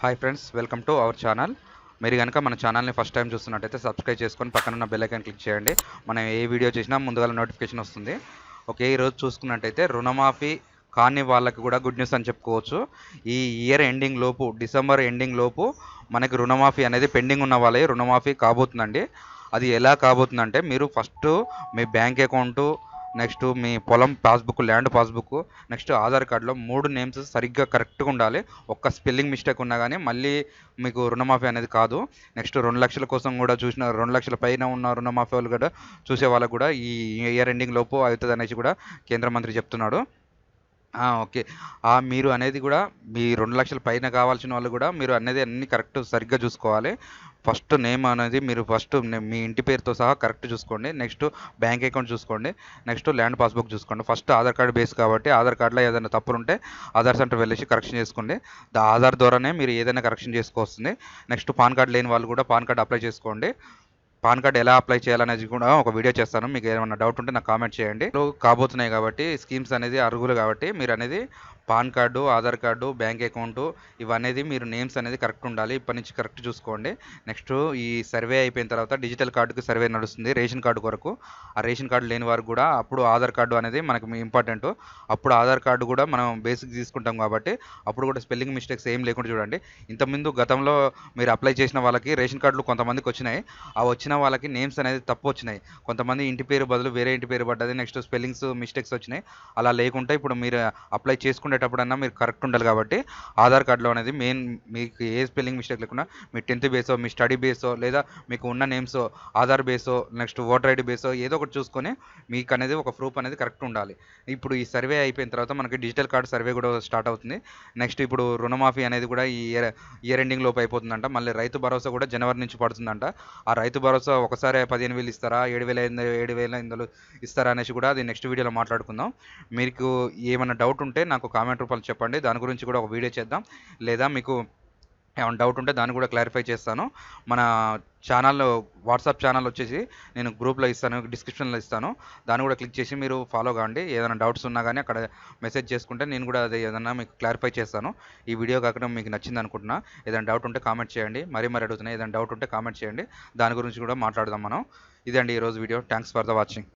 Hi friends welcome to our channel మీరు కనుక మన ఛానల్ని ఫస్ట్ టైం చూస్తున్నట్టయితే సబ్స్క్రైబ్ చేసుకొని పక్కన ఉన్న క్లిక్ చేయండి. మనం ఏ వీడియో చేసినా ముందుగా నోటిఫికేషన్ వస్తుంది. ఓకే ఈరోజు చూసుకున్నట్టయితే రుణమాఫీ కాని వాళ్ళకి కూడా గుడ్ న్యూస్ అని చెప్పుకోవచ్చు. ఈ ఇయర్ ఎండింగ్ లోపు డిసెంబర్ ఎండింగ్ లోపు మనకి రుణమాఫీ అనేది పెండింగ్ ఉన్న వాళ్ళే రుణమాఫీ కాబోతుందండి. అది ఎలా కాబోతుందంటే మీరు ఫస్ట్ మీ బ్యాంక్ అకౌంటు నెక్స్ట్ మీ పొలం passbook land passbook next Aadhaar కార్డులో మూడు నేమ్స్ సరిగ్గా కరెక్ట్గా ఉండాలి. ఒక్క స్పెల్లింగ్ మిస్టేక్ ఉన్నా కానీ మళ్ళీ మీకు రుణమాఫీ అనేది కాదు. నెక్స్ట్ రెండు లక్షల కోసం కూడా చూసిన రెండు లక్షల పైన ఉన్న రుణమాఫీ వాళ్ళు కూడా చూసే వాళ్ళకు కూడా ఈ ఇయర్ ఎండింగ్ లోపు అవుతుంది అనేసి కూడా కేంద్ర మంత్రి చెప్తున్నాడు. ఓకే. మీరు అనేది కూడా మీ రెండు లక్షల పైన కావాల్సిన వాళ్ళు కూడా మీరు అనేది అన్ని కరెక్ట్ సరిగ్గా చూసుకోవాలి. ఫస్ట్ నేమ్ అనేది మీరు ఫస్ట్ మీ ఇంటి పేరుతో సహా కరెక్ట్ చూసుకోండి. నెక్స్ట్ బ్యాంక్ అకౌంట్ చూసుకోండి. నెక్స్ట్ ల్యాండ్ పాస్బుక్ చూసుకోండి. ఫస్ట్ ఆధార్ కార్డ్ బేస్ కాబట్టి ఆధార్ కార్డులో ఏదైనా తప్పులు ఉంటే ఆధార్ సెంటర్ వెళ్ళేసి కరెక్షన్ చేసుకోండి. ఆధార్ ద్వారానే మీరు ఏదైనా కరెక్షన్ చేసుకోవస్తుంది. నెక్స్ట్ పాన్ కార్డ్ లేని వాళ్ళు కూడా పాన్ కార్డ్ అప్లై చేసుకోండి. పాన్ కార్డ్ ఎలా అప్లై చేయాలనేది కూడా ఒక వీడియో చేస్తాను. మీకు ఏమైనా డౌట్ ఉంటే నాకు కామెంట్ చేయండి. కాబోతున్నాయి కాబట్టి స్కీమ్స్ అనేది అర్హులు కాబట్టి మీరు అనేది PAN card Aadhaar card bank account ఇవనేది మీరు నేమ్స్ అనేది కరెక్ట్ ఉండాలి. ఇప్పటి నుంచి కరెక్ట్ చూసుకోండి. నెక్స్ట్ ఈ సర్వే అయిపోయిన తర్వాత డిజిటల్ కార్డుకి సర్వే నడుస్తుంది రేషన్ కార్డు కొరకు. ఆ రేషన్ కార్డు లేని వారు కూడా అప్పుడు ఆధార్ కార్డు అనేది మనకు ఇంపార్టెంట్. అప్పుడు ఆధార్ కార్డు కూడా మనం బేసిక్ తీసుకుంటాం కాబట్టి అప్పుడు కూడా స్పెల్లింగ్ మిస్టేక్స్ ఏం లేకుండా చూడండి. ఇంతకుముందు గతంలో మీరు అప్లై చేసిన వాళ్ళకి రేషన్ కార్డులు కొంతమందికి వచ్చినాయి. ఆ వచ్చిన వాళ్ళకి నేమ్స్ అనేది తప్పు వచ్చినాయి. కొంతమంది ఇంటి పేరు బదులు వేరే ఇంటి పేరు పడ్డది నెక్స్ట్ స్పెల్లింగ్స్ మిస్టేక్స్ వచ్చినాయి. అలా లేకుంటే ఇప్పుడు మీరు అప్లై చేసుకునేటప్పుడన్నా మీరు కరెక్ట్ ఉండాలి కాబట్టి ఆధార్ కార్డులో అనేది మెయిన్ మీకు ఏ స్పెల్లింగ్ మిస్టేక్ లేకుండా మీ టెన్త్ బేసో మీ స్టడీ బేసో లేదా మీకు ఉన్న నేమ్స్ ఆధార్ బేసో నెక్స్ట్ ఓటర్ ఐడి బేసో ఏదో ఒకటి చూసుకొని మీకు అనేది ఒక ప్రూఫ్ అనేది కరెక్ట్ ఉండాలి. ఇప్పుడు ఈ సర్వే అయిపోయిన తర్వాత మనకి డిజిటల్ కార్డు సర్వే కూడా స్టార్ట్ అవుతుంది. నెక్స్ట్ ఇప్పుడు రుణమాఫీ అనేది కూడా ఈ ఇయర్ ఇయర్ ఎండింగ్ లోపు అయిపోతుందంట. మళ్ళీ రైతు భరోసా కూడా జనవరి నుంచి పడుతుందంట. ఆ రైతు భరోసా ఒకసారి పదిహేను వేలు ఇస్తారా ఏడు వేల ఐదు ఏడు వేల ఐదు ఇస్తారా అనేసి కూడా అది నెక్స్ట్ వీడియోలో మాట్లాడుకుందాం. మీకు ఏమైనా డౌట్ ఉంటే నాకు కామెంట్ రూపంలో చెప్పండి. దాని గురించి కూడా ఒక వీడియో చేద్దాం. లేదా మీకు ఏమైనా డౌట్ ఉంటే దాన్ని కూడా క్లారిఫై చేస్తాను. మన ఛానల్లో వాట్సాప్ ఛానల్ వచ్చేసి నేను గ్రూప్లో ఇస్తాను డిస్క్రిప్షన్లో ఇస్తాను. దాన్ని కూడా క్లిక్ చేసి మీరు ఫాలో కాండి. ఏదైనా డౌట్స్ ఉన్నా కానీ అక్కడ మెసేజ్ చేసుకుంటే నేను కూడా అది ఏదైనా మీకు క్లారిఫై చేస్తాను. ఈ వీడియో కాకుండా మీకు నచ్చింది అనుకుంటున్నా ఏదైనా డౌట్ ఉంటే కామెంట్ చేయండి. మరీ మరీ అడుగుతున్నాయి ఏదైనా డౌట్ ఉంటే కామెంట్ చేయండి. దాని గురించి కూడా మాట్లాడదాం మనం. ఇదండి ఈరోజు video. Thanks for the watching